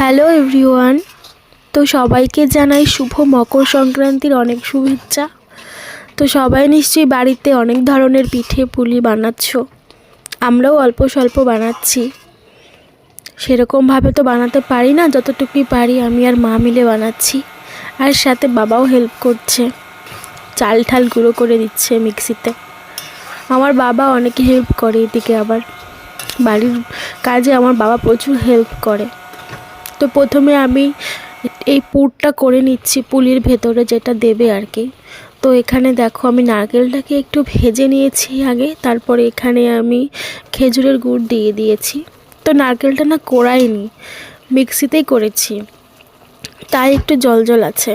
Hello everyone. তো সবাইকে জানাই শুভ মকর সংক্রান্তির অনেক শুভেচ্ছা। তো সবাই নিশ্চয়ই বাড়িতে অনেক ধরনের পিঠে পুলি বানাচ্ছ। আমরাও অল্প স্বল্প বানাচ্ছি। সেরকমভাবে তো বানাতে পারি না, যতটুকুই পারি আমি আর মা মিলে বানাচ্ছি। আর সাথে বাবাও হেল্প করছে। চাল ঠাল গুঁড়ো করে দিচ্ছে মিক্সিতে। আমার বাবা অনেকে হেল্প করে এদিকে আবার। বাড়ির কাজে আমার বাবা প্রচুর হেল্প করে। তো প্রথমে আমি এই পুরটা করে নিচ্ছি পুলির ভেতরে যেটা দেবে আর কি। তো এখানে দেখো আমি নারকেলটাকে একটু ভেজে নিয়েছি আগে, তারপরে এখানে আমি খেজুরের গুড় দিয়ে দিয়েছি। তো নারকেলটা না কোড়াইনি মিক্সিতেই করেছি। তাই একটু জল জল আছে।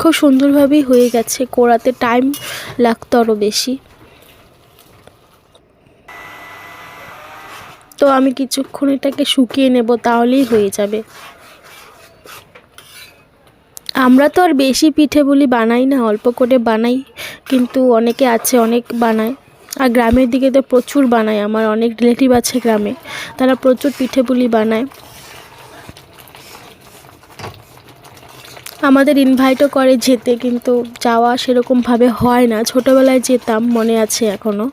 খুব সুন্দরভাবেই হয়ে গেছে কোড়াতে টাইম লাগতো আরও বেশি। তো আমি কিছুক্ষণ এটাকে শুকিয়ে নেব, তাহলেই হয়ে যাবে। আমরা তো আর বেশি পিঠে বলি বানাই না, অল্প করে বানাই, কিন্তু অনেকে আছে, অনেক বানায়। আর গ্রামের দিকে তো প্রচুর বানায়, আমার অনেক রিলেটিভ আছে গ্রামে, তারা প্রচুর পিঠে পুলি বানায়। আমাদের ইনভাইটও করে যেতে, কিন্তু যাওয়া সেরকমভাবে হয় না। ছোটোবেলায় যেতাম, মনে আছে এখনও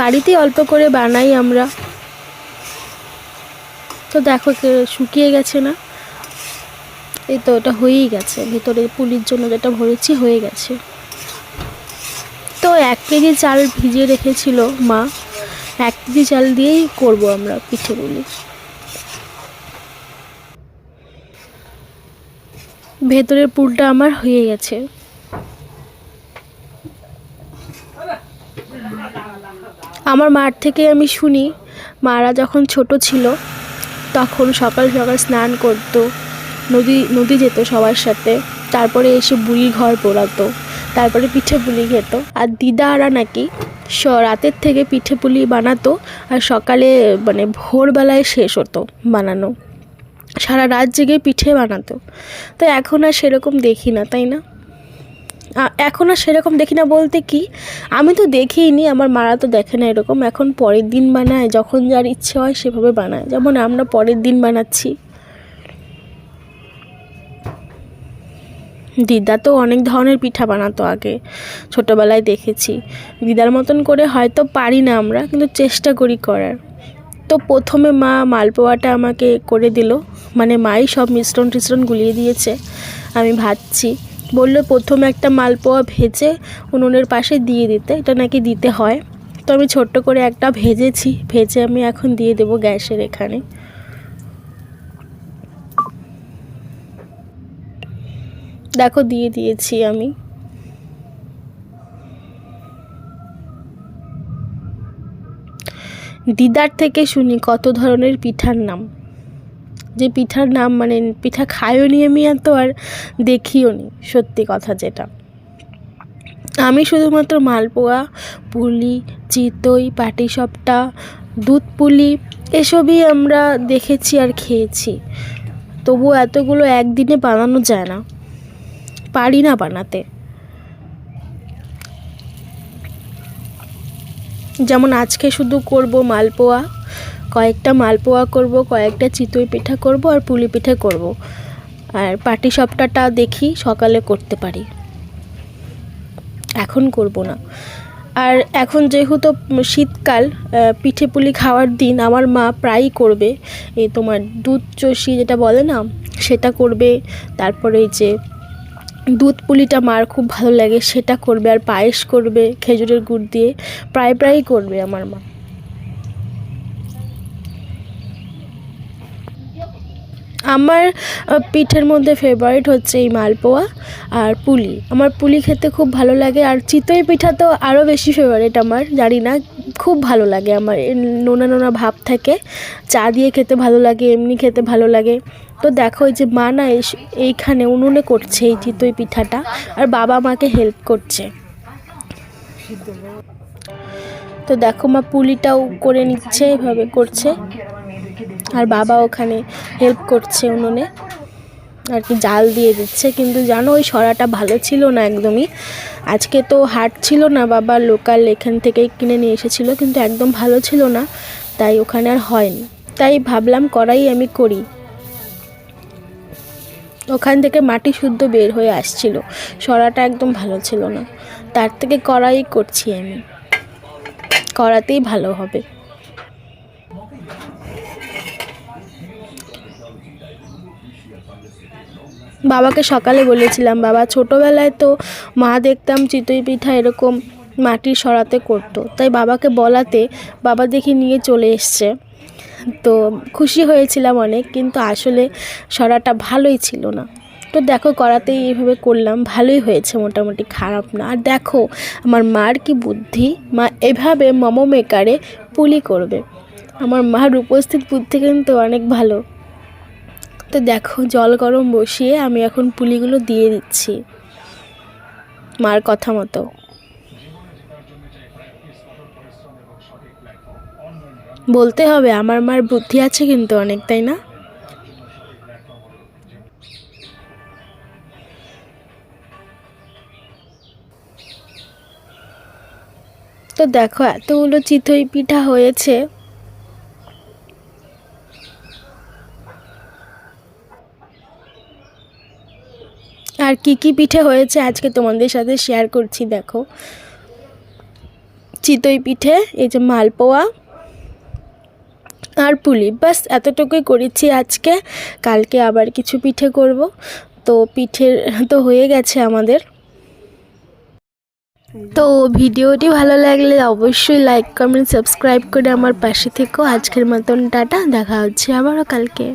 বাড়িতেই অল্প করে বানাই আমরা। তো দেখো শুকিয়ে গেছে না। এই তো ওটা হয়েই গেছে। ভিতরে পুলির জন্য যেটা ভরেছি হয়ে গেছে। তো এক কেজি চাল ভিজিয়ে রেখেছিল মা। এক কেজি চাল দিয়েই করব আমরা পিঠেগুলি ভেতরের পুরটা আমার হয়ে গেছে। আমার মার থেকে আমি শুনি, মারা যখন ছোট ছিল তখন সকাল সকাল স্নান করতো, নদী নদী যেত সবার সাথে। তারপরে এসে বুড়ি ঘর পোড়াতো, তারপরে পিঠে পুলি খেত। আর দিদারা নাকি স, রাতের থেকে পিঠে পুলি বানাতো আর সকালে মানে ভোরবেলায় শেষ হতো বানানো। সারা রাত জেগে পিঠে বানাতো। তো এখন আর সেরকম দেখি না, তাই না? এখন আর সেরকম দেখি না বলতে কি। আমি তো দেখিইনি আমার মারা তো দেখে না এরকম। এখন পরের দিন বানায়, যখন যার ইচ্ছে হয় সেভাবে বানায়। যেমন আমরা পরের দিন বানাচ্ছি। দিদা তো অনেক ধরনের পিঠা বানাতো আগে, ছোটোবেলায় দেখেছি। দিদার মতন করে হয়তো পারি না আমরা, কিন্তু চেষ্টা করি করার। তো প্রথমে মা মালপোয়াটা আমাকে করে দিল। মানে মাই সব মিশ্রণ টিশ্রণ গুলিয়ে দিয়েছে। আমি ভাজছি। বলল, প্রথমে একটা মালপোয়া ভেজে উনুনের পাশে দিয়ে দিতে, এটা নাকি দিতে হয়? তো আমি ছোট্ট করে একটা ভেজেছি, ভেজে আমি এখন দিয়ে দেবো গ্যাসের এখানে। দেখো, দিয়ে দিয়েছি আমি। দিদার থেকে শুনি কত ধরনের পিঠার নাম। যে পিঠার নাম মানে পিঠা খাইও নি আমি এত আর দেখিও নি, সত্যি কথা যেটা। আমি শুধুমাত্র মালপোয়া, পুলি, চিতই, পাটিসাপটা, দুধ পুলি এসবই আমরা দেখেছি আর খেয়েছি। তবু এতগুলো একদিনে বানানো যায় না, পারি না বানাতে। যেমন আজকে শুধু করব মালপোয়া কয়েকটা মালপোয়া করব, কয়েকটা চিতই পিঠা করব আর পুলি পিঠা করব। আর পাটি সপ্তাহটা দেখি, সকালে করতে পারি। এখন করব না। আর এখন যেহেতু শীতকাল পিঠে পুলি খাওয়ার দিন, আমার মা প্রায়ই করবে। এই তোমার দুধ চষি যেটা বলে না, সেটা করবে। তারপরে এই যে দুধ পুলিটা মার খুব ভালো লাগে, সেটা করবে। আর পায়েস করবে, খেজুরের গুড় দিয়ে, প্রায় প্রায়ই করবে আমার মা। আমার পিঠের মধ্যে ফেভারিট হচ্ছে এই মালপোয়া আর পুলি। আমার পুলি খেতে খুব ভালো লাগে আর চিতই পিঠা তো আরও বেশি ফেভারিট আমার, জানি না, খুব ভালো লাগে আমার নোনা নোনা ভাব থাকে। চা দিয়ে খেতে ভালো লাগে, এমনি খেতে ভালো লাগে। তো দেখো যে মা না এইখানে উনুনে করছে এই চিতই পিঠাটা আর বাবা মাকে হেল্প করছে। তো দেখো মা পুলিটাও করে নিচ্ছে, এভাবে করছে। আর বাবা ওখানে হেল্প করছে উনুনে। আর কি জাল দিয়ে দিচ্ছে, কিন্তু জানো ওই সরাটা ভালো ছিল না একদমই। আজকে তো হাট ছিল না, বাবা লোকাল এখান থেকেই কিনে নিয়ে এসেছিল, কিন্তু একদম ভালো ছিল না, তাই ওখানে আর হয়নি। তাই ভাবলাম করাই আমি করি। ওখান থেকে মাটি শুদ্ধ বের হয়ে আসছিল, সরাটা একদম ভালো ছিল না। তার থেকে কড়াই করছি আমি। কড়াতেই ভালো হবে। বাবাকে সকালে বলেছিলাম, বাবা, ছোটোবেলায় তো মা দেখতাম চিতই পিঠা এরকম মাটির সরাতে করতো। তাই বাবাকে বলাতে বাবা দেখি নিয়ে চলে এসছে। তো খুশি হয়েছিলাম অনেক, কিন্তু আসলে সরাটা ভালোই ছিল না। তো দেখো, করাতেই এইভাবে করলাম, ভালোই হয়েছে, মোটামুটি খারাপ না। আর দেখো, আমার মার কি বুদ্ধি? মা এভাবে মোমো মেকারে পুলি করবে। আমার মার উপস্থিত বুদ্ধি কিন্তু অনেক ভালো। তো দেখো, জল গরম বসিয়ে আমি এখন পুলিগুলো দিয়ে দিচ্ছি। মার কথা মতো। বলতে হবে, আমার মার বুদ্ধি আছে কিন্তু অনেক, তাই না? তো দেখো, এতগুলো চিতই পিঠা হয়েছে। আর কি কি পিঠে হয়েছে আজকে তোমাদের সাথে শেয়ার করছি, দেখো। চিতই পিঠে, এই যে মালপোয়া আর পুলি। বাস এতটুকুই করেছি আজকে। কালকে আবার কিছু পিঠে করব। তো পিঠের তো হয়ে গেছে আমাদের। তো ভিডিওটি ভালো লাগলে অবশ্যই লাইক কমেন্ট সাবস্ক্রাইব করে আমার পাশে থেকো। আজকের মতন টাটা, দেখা হচ্ছে আবারও কালকে।